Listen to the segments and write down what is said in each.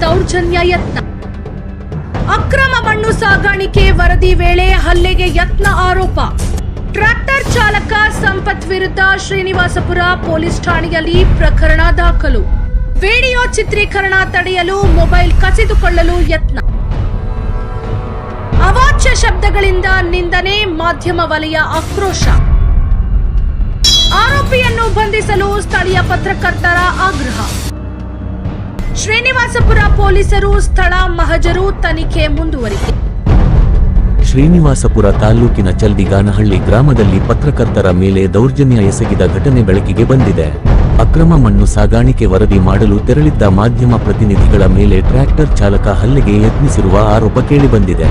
ದೌರ್ಜನ್ಯ ಯತ್ನ. ಅಕ್ರಮ ಮಣ್ಣು ಸಾಗಾಣಿಕೆ ವರದಿ ವೇಳೆ ಹಲ್ಲೆಗೆ ಯತ್ನ ಆರೋಪ. ಟ್ರ್ಯಾಕ್ಟರ್ ಚಾಲಕ ಸಂಪತ್ ವಿರುದ್ಧ ಶ್ರೀನಿವಾಸಪುರ ಪೊಲೀಸ್ ಠಾಣೆಯಲ್ಲಿ ಪ್ರಕರಣ ದಾಖಲು. ವಿಡಿಯೋ ಚಿತ್ರೀಕರಣ ತಡೆಯಲು ಮೊಬೈಲ್ ಕಸಿದುಕೊಳ್ಳಲು ಯತ್ನ. ಅವಾಚ್ಯ ಶಬ್ದಗಳಿಂದ ನಿಂದನೆ, ಮಾಧ್ಯಮ ವಲಯ ಆಕ್ರೋಶ. ಆರೋಪಿಯನ್ನು ಬಂಧಿಸಲು ಸ್ಥಳೀಯ ಪತ್ರಕರ್ತರ ಆಗ್ರಹ. ಶ್ರೀನಿವಾಸಪುರ ಪೊಲೀಸರು ಸ್ಥಳ ಮಹಜರು ತನಿಖೆ ಮುಂದುವರಿಕೆ. ಶ್ರೀನಿವಾಸಪುರ ತಾಲೂಕಿನ ಚಲ್ದಿಗಾನಹಳ್ಳಿ ಗ್ರಾಮದಲ್ಲಿ ಪತ್ರಕರ್ತರ ಮೇಲೆ ದೌರ್ಜನ್ಯ ಎಸಗಿದ ಘಟನೆ ಬೆಳಕಿಗೆ ಬಂದಿದೆ. ಅಕ್ರಮ ಮಣ್ಣು ಸಾಗಾಣಿಕೆ ವರದಿ ಮಾಡಲು ತೆರಳಿದ್ದ ಮಾಧ್ಯಮ ಪ್ರತಿನಿಧಿಗಳ ಮೇಲೆ ಟ್ರ್ಯಾಕ್ಟರ್ ಚಾಲಕ ಹಲ್ಲೆಗೆ ಯತ್ನಿಸಿರುವ ಆರೋಪ ಕೇಳಿಬಂದಿದೆ.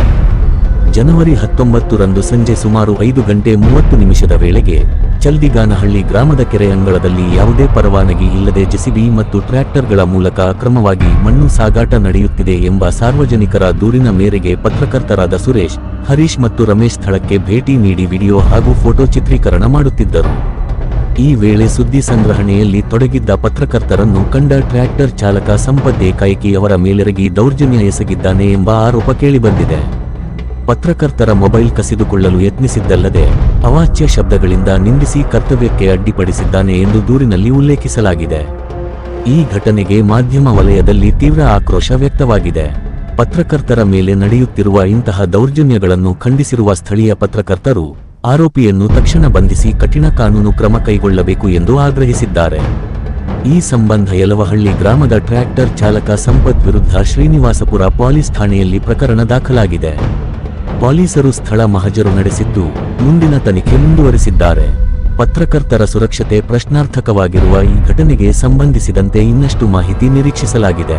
ಜನವರಿ ಹತ್ತೊಂಬತ್ತರಂದು ಸಂಜೆ ಸುಮಾರು ಐದು ಗಂಟೆ ಮೂವತ್ತು ನಿಮಿಷದ ವೇಳೆಗೆ ಚಲ್ದಿಗಾನಹಳ್ಳಿ ಗ್ರಾಮದ ಕೆರೆ ಅಂಗಳದಲ್ಲಿ ಯಾವುದೇ ಪರವಾನಗಿ ಇಲ್ಲದೆ ಜೆಸಿಬಿ ಮತ್ತು ಟ್ರ್ಯಾಕ್ಟರ್ಗಳ ಮೂಲಕ ಅಕ್ರಮವಾಗಿ ಮಣ್ಣು ಸಾಗಾಟ ನಡೆಯುತ್ತಿದೆ ಎಂಬ ಸಾರ್ವಜನಿಕರ ದೂರಿನ ಮೇರೆಗೆ ಪತ್ರಕರ್ತರಾದ ಸುರೇಶ್, ಹರೀಶ್ ಮತ್ತು ರಮೇಶ್ ಸ್ಥಳಕ್ಕೆ ಭೇಟಿ ನೀಡಿ ವಿಡಿಯೋ ಹಾಗೂ ಫೋಟೋ ಚಿತ್ರೀಕರಣ ಮಾಡುತ್ತಿದ್ದರು. ಈ ವೇಳೆ ಸುದ್ದಿ ಸಂಗ್ರಹಣೆಯಲ್ಲಿ ತೊಡಗಿದ್ದ ಪತ್ರಕರ್ತರನ್ನು ಕಂಡ ಟ್ರ್ಯಾಕ್ಟರ್ ಚಾಲಕ ಸಂಪತ್ ಏಕಾಏಕಿಯವರ ಮೇಲೆರಗಿ ದೌರ್ಜನ್ಯ ಎಸಗಿದ್ದಾನೆ ಎಂಬ ಆರೋಪ ಕೇಳಿಬಂದಿದೆ. ಪತ್ರಕರ್ತರ ಮೊಬೈಲ್ ಕಸಿದುಕೊಳ್ಳಲು ಯತ್ನಿಸಿದ್ದಲ್ಲದೆ ಅವಾಚ್ಯ ಶಬ್ದಗಳಿಂದ ನಿಂದಿಸಿ ಕರ್ತವ್ಯಕ್ಕೆ ಅಡ್ಡಿಪಡಿಸಿದ್ದಾನೆ ಎಂದು ದೂರಿನಲ್ಲಿ ಉಲ್ಲೇಖಿಸಲಾಗಿದೆ. ಈ ಘಟನೆಗೆ ಮಾಧ್ಯಮ ವಲಯದಲ್ಲಿ ತೀವ್ರ ಆಕ್ರೋಶ ವ್ಯಕ್ತವಾಗಿದೆ. ಪತ್ರಕರ್ತರ ಮೇಲೆ ನಡೆಯುತ್ತಿರುವ ಇಂತಹ ದೌರ್ಜನ್ಯಗಳನ್ನು ಖಂಡಿಸಿರುವ ಸ್ಥಳೀಯ ಪತ್ರಕರ್ತರು ಆರೋಪಿಯನ್ನು ತಕ್ಷಣ ಬಂಧಿಸಿ ಕಠಿಣ ಕಾನೂನು ಕ್ರಮ ಕೈಗೊಳ್ಳಬೇಕು ಎಂದು ಆಗ್ರಹಿಸಿದ್ದಾರೆ. ಈ ಸಂಬಂಧ ಯಲವಹಳ್ಳಿ ಗ್ರಾಮದ ಟ್ರ್ಯಾಕ್ಟರ್ ಚಾಲಕ ಸಂಪತ್ ವಿರುದ್ಧ ಶ್ರೀನಿವಾಸಪುರ ಪೊಲೀಸ್ ಠಾಣೆಯಲ್ಲಿ ಪ್ರಕರಣ ದಾಖಲಾಗಿದೆ. ಪೊಲೀಸರು ಸ್ಥಳ ಮಹಜರು ನಡೆಸಿದ್ದು ಮುಂದಿನ ತನಿಖೆ ಮುಂದುವರೆಸಿದ್ದಾರೆ. ಪತ್ರಕರ್ತರ ಸುರಕ್ಷತೆ ಪ್ರಶ್ನಾರ್ಥಕವಾಗಿರುವ ಈ ಘಟನೆಗೆ ಸಂಬಂಧಿಸಿದಂತೆ ಇನ್ನಷ್ಟು ಮಾಹಿತಿ ನಿರೀಕ್ಷಿಸಲಾಗಿದೆ.